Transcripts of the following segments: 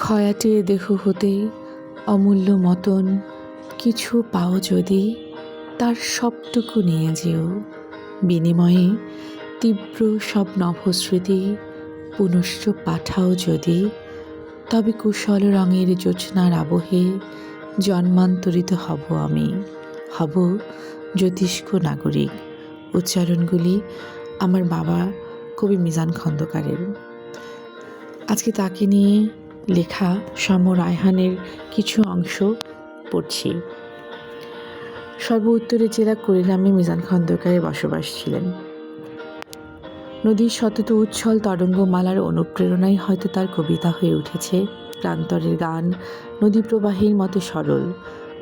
খয়াটে দেহ হতে অমূল্য মতন কিছু পাও যদি তার সবটুকু নিয়ে যেও। বিনিময়ে তীব্র সব নভস্মৃতি পুনশ্চ পাঠাও যদি, তবে কুশল রঙের জোছনার আবহে জন্মান্তরিত হব আমি, হব জ্যোতিষ্ক নাগরিক। উচ্চারণগুলি আমার বাবা কবি মিজান খন্দকারের। আজকে তাকে নিয়ে লেখা সম রায়হানের কিছু অংশ পড়ছি। সর্ব উত্তরে জেলা কুড়িগ্রামে মিজান খন্দকারের বসবাস ছিলেন। নদীর সতত উচ্ছল তরঙ্গমালার অনুপ্রেরণাই হয়তো তার কবিতা হয়ে উঠেছে। প্রান্তরের গান নদী প্রবাহের মতো সরল।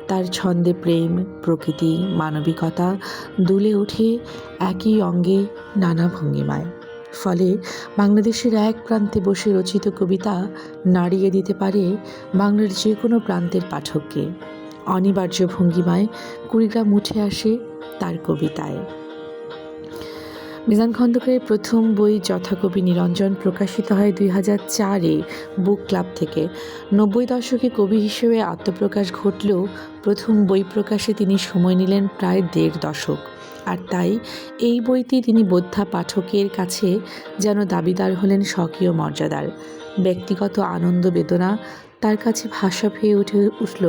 তার ছন্দে প্রেম, প্রকৃতি, মানবিকতা দুলে ওঠে একই অঙ্গে নানা ভঙ্গিমায়। ফলে বাংলাদেশের এক প্রান্তে বসে রচিত কবিতা নাড়িয়ে দিতে পারে বাংলার যে কোনো প্রান্তের পাঠককে। অনিবার্য ভঙ্গিমায় কুড়িগ্রাম উঠে আসে তার কবিতায়। মিজান খন্দকারের প্রথম বই যথাকবি নিরঞ্জন প্রকাশিত হয় দুই হাজার চারে বুক ক্লাব থেকে। নব্বই দশকে কবি হিসেবে আত্মপ্রকাশ ঘটলেও প্রথম বই প্রকাশে তিনি সময় নিলেন প্রায় দেড় দশক। আর তাই এই বইটি তিনি বোদ্ধা পাঠকের কাছে যেন দাবিদার হলেন স্বকীয় মর্যাদার। ব্যক্তিগত আনন্দ বেদনা তার কাছে ভাষা পেয়ে উঠে উঠল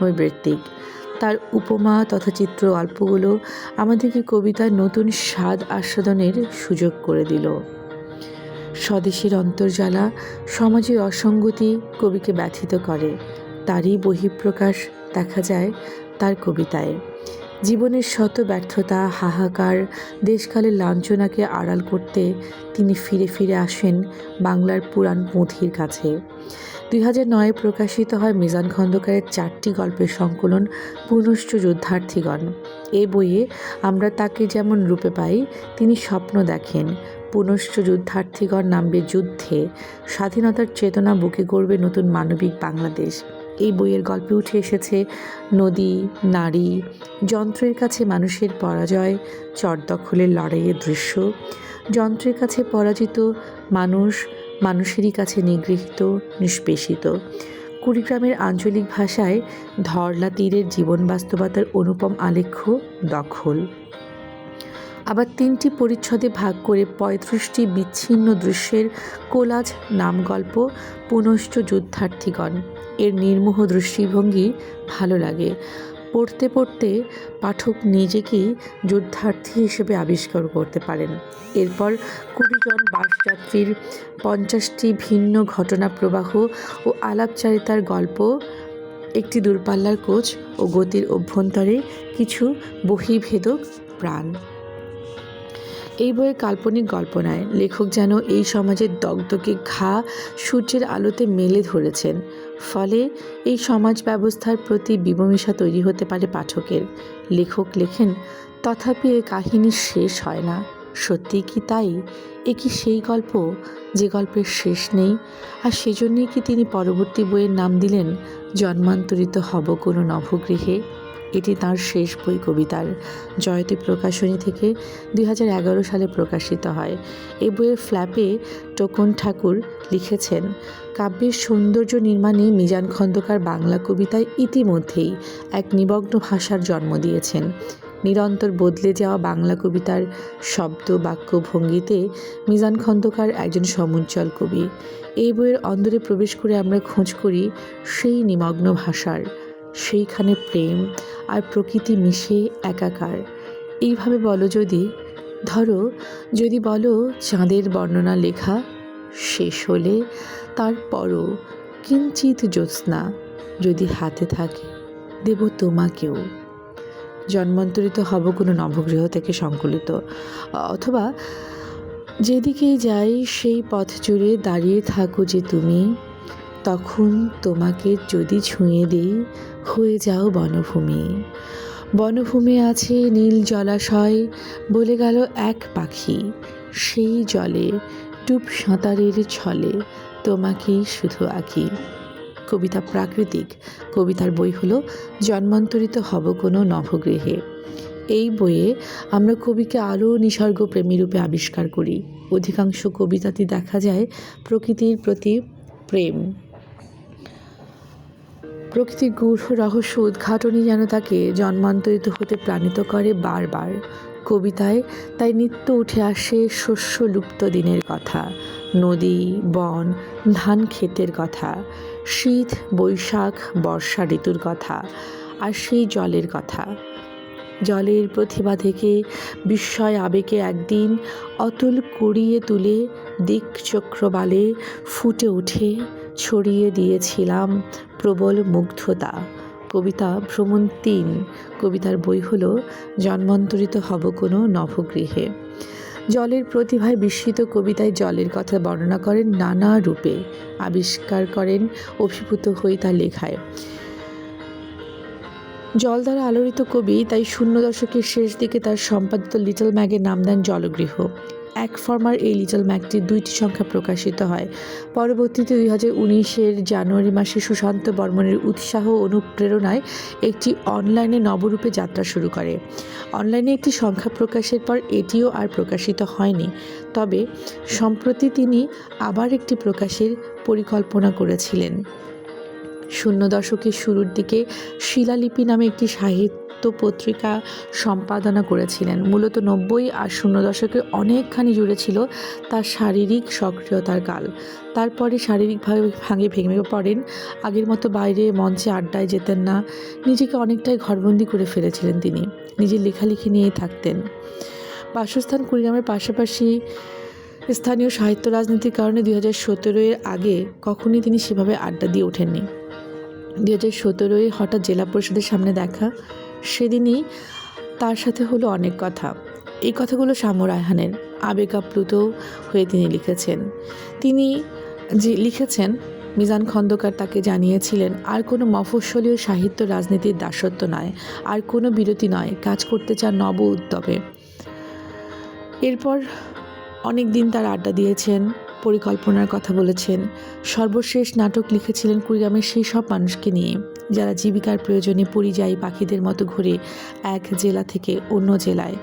নৈবৃত্তিক। তার উপমা তথা চিত্র গল্পগুলো আমাদেরকে কবিতার নতুন স্বাদ আস্বাদনের সুযোগ করে দিল। স্বদেশের অন্তর্জালা, সমাজের অসঙ্গতি কবিকে ব্যথিত করে। তারই বহিঃপ্রকাশ দেখা যায় তার কবিতায়। জীবনের শত ব্যর্থতা, হাহাকার, দেশকালের লাঞ্ছনাকে আড়াল করতে তিনি ফিরে ফিরে আসেন বাংলার পুরাণ পুঁথির কাছে। দুই হাজার নয়ে প্রকাশিত হয় মিজান খন্দকারের চারটি গল্পের সংকলন পুনশ্চ যুদ্ধার্থীগণ। এ বইয়ে আমরা তাকে যেমন রূপে পাই, তিনি স্বপ্ন দেখেন, পুনশ্চ যুদ্ধার্থীগণ নামবে যুদ্ধে, স্বাধীনতার চেতনা বুকে গড়বে নতুন মানবিক বাংলাদেশ। এই বইয়ের গল্পে উঠে এসেছে, নদী, নারী, যন্ত্রের কাছে মানুষের পরাজয় চরদখলের লড়াইয়ের দৃশ্য। যন্ত্রের কাছে পরাজিত মানুষ, মানুষেরই কাছে নিগৃহীত, নিষ্পেষিত। কুড়িগ্রামের আঞ্চলিক ভাষায় ধরলা তীরের জীবন বাস্তবতার অনুপম আলেখ্য দখল। আবার তিনটি পরিচ্ছদে ভাগ করে পঁয়ত্রিশটি বিচ্ছিন্ন দৃশ্যের কোলাজ নাম গল্প পুনশ্চ যুদ্ধার্থীগণ। এর নির্মোহ দৃষ্টিভঙ্গি ভালো লাগে। পড়তে পড়তে পাঠক নিজেকেই যুদ্ধার্থী হিসেবে আবিষ্কার করতে পারেন। এরপর কুড়িজন বাসযাত্রীর পঞ্চাশটি ভিন্ন ঘটনা প্রবাহ ও আলাপচারিতার গল্প, একটি দূরপাল্লার কোচ ও গতির অভ্যন্তরে কিছু বহিভেদক প্রাণ। এই বইয়ে কাল্পনিক গল্প নয়। লেখক যেন এই সমাজের দগদগে ঘা সূর্যের আলোতে মেলে ধরেছেন। ফলে এই সমাজ ব্যবস্থার প্রতি বিমমিশা তৈরি হতে পারে পাঠকের। লেখক লেখেন, তথাপি এ কাহিনী শেষ হয় না। সত্যিই কি তাই? এ কি সেই গল্প? যে গল্পের শেষ নেই। আর সেজন্যই কি তিনি পরবর্তী বইয়ের নাম দিলেন, জন্মান্তরিত হব কোনো নবগৃহে এটি তার শেষ বই কবিতার জয়তী প্রকাশনী থেকে দুই হাজার এগারো সালে প্রকাশিত হয়। এই বইয়ের ফ্ল্যাপে টোকন ঠাকুর লিখেছেন, কাব্যের সৌন্দর্য নির্মাণে মিজান খন্দকার বাংলা কবিতায় ইতিমধ্যেই এক নিমগ্ন ভাষার জন্ম দিয়েছেন। নিরন্তর বদলে যাওয়া বাংলা কবিতার শব্দ বাক্য ভঙ্গিতে মিজান খন্দকার একজন সমুজ্জ্বল কবি। এই বইয়ের অন্দরে প্রবেশ করে আমরা খোঁজ করি সেই নিমগ্ন ভাষার। সেইখানে প্রেম আর প্রকৃতি মিশে একাকার। এইভাবে বলো যদি, ধরো, যদি বলো চাঁদের বর্ণনা লেখা শেষ হলে তারপরও কিঞ্চিত জ্যোৎস্না যদি হাতে থাকে, দেব তোমাকেও। জন্মান্তরিত হব কোনো নবগ্রহ থেকে সংকলিত, অথবা যেদিকেই যাই সেই পথ জুড়ে দাঁড়িয়ে থাকো যে তুমি, তখন তোমাকে যদি ছুঁয়ে দিই হয়ে যাও বনভূমি। বনভূমি আছে নীল জলাশয়, বলে গেল এক পাখি। সেই জলে, ডুব সাঁতারের ছলে, তোমাকেই শুধু আঁকি। কবিতা প্রাকৃতিক, কবিতার বই হলো, জন্মান্তরিত হব কোনো নভগৃহে এই বইয়ে আমরা কবিকে আরও নিসর্গ প্রেমী রূপে আবিষ্কার করি। অধিকাংশ কবিতাতে দেখা যায় প্রকৃতির প্রতি প্রেম। প্রকৃতির গূঢ় রহস্য উদ্ঘাটনই যেন তাকে জন্মান্তরিত হতে প্রাণিত করে বারবার। কবিতায় তাই নিত্য উঠে আসে শস্য লুপ্ত দিনের কথা, নদী, বন, ধান ক্ষেতের কথা, শীত, বৈশাখ, বর্ষা ঋতুর কথা, আর সেই জলের কথা। জলের প্রতিভা থেকে বিস্ময় আবেগে একদিন অতুল কুড়িয়ে তুলে দিক চক্রবালে ফুটে উঠে ছড়িয়ে দিয়েছিলাম প্রবল মুগ্ধতা। কবিতা ভ্রমণ তিন। কবিতার বই হল, জন্মান্তরিত হব কোনো নবগৃহে। জলের প্রতিভায় বিস্মিত কবিতায় জলের কথা বর্ণনা করেন নানা রূপে। আবিষ্কার করেন অভিভূত হয়ে তার লেখায়। জল দ্বারা আলোড়িত কবি, তাই শূন্য দশকের শেষ দিকে তার সম্পাদিত লিটল ম্যাগের নাম দেন জলগৃহ। এক ফর্মার এই লিটল ম্যাগটির দুইটি সংখ্যা প্রকাশিত হয়। পরবর্তীতে দুই হাজার উনিশের জানুয়ারি মাসে সুশান্ত বর্মনের উৎসাহ অনুপ্রেরণায় একটি অনলাইনে নবরূপে যাত্রা শুরু করে। অনলাইনে একটি সংখ্যা প্রকাশের পর এটিও আর প্রকাশিত হয়নি। তবে, সম্প্রতি তিনি আবার একটি প্রকাশের পরিকল্পনা করেছিলেন। শূন্য দশকের শুরুর দিকে শিলালিপি নামে একটি সাহিত্য পত্রিকা সম্পাদনা করেছিলেন। মূলত নব্বই আর শূন্য দশকে অনেকখানি জুড়ে ছিল তার শারীরিক সক্রিয়তার কাল। তারপরে শারীরিকভাবে ভাঙে ভেঙে পড়েন। আগের মতো বাইরে মঞ্চে আড্ডায় যেতেন না। নিজেকে অনেকটাই ঘরবন্দি করে ফেলেছিলেন তিনি। নিজের লেখালেখি নিয়েই থাকতেন। বাসস্থান কুড়িগ্রামের পাশাপাশি স্থানীয় সাহিত্য রাজনীতির কারণে দুই হাজার সতেরোর আগে কখনই তিনি সেভাবে আড্ডা দিয়ে ওঠেননি। দুই হাজার সতেরোয় হঠাৎ জেলা পরিষদের সামনে দেখা, সেদিনই তার সাথে হলো অনেক কথা। এই কথাগুলো শামু রায়হানের আবেগ আপ্লুত হয়ে তিনি লিখেছেন। তিনি যে লিখেছেন, মিজান খন্দকার তাকে জানিয়েছিলেন, আর কোনো মফস্বলীয় সাহিত্য রাজনীতির দাসত্ব নয়, আর কোনো বিরতি নয়, কাজ করতে চান নব উদ্যমে। এরপর অনেক দিন তার আড্ডা দিয়েছেন পরিকল্পনার কথা বলেছেন। সর্বশেষ নাটক লিখেছিলেন কুড়িগ্রামের সেই সব মানুষকে নিয়ে, যারা জীবিকার প্রয়োজনে পরিযায়ী পাখিদের মতো ঘুরে এক জেলা থেকে অন্য জেলায়।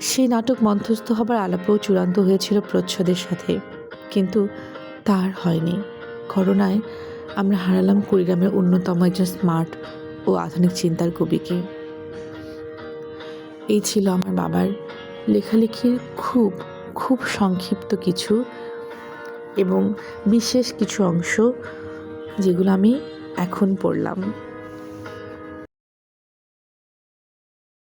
সেই নাটক মন্থস্থ হবার আলাপেও চূড়ান্ত হয়েছিল প্রচ্ছদের সাথে। কিন্তু তার হয়নি। করোনায় আমরা হারালাম কুড়িগ্রামের অন্যতম একজন স্মার্ট ও আধুনিক চিন্তার কবিকে। এই ছিল আমার বাবার লেখালেখির খুব খুব সংক্ষিপ্ত কিছু এবং বিশেষ কিছু অংশ যেগুলো আমি এখন পড়লাম।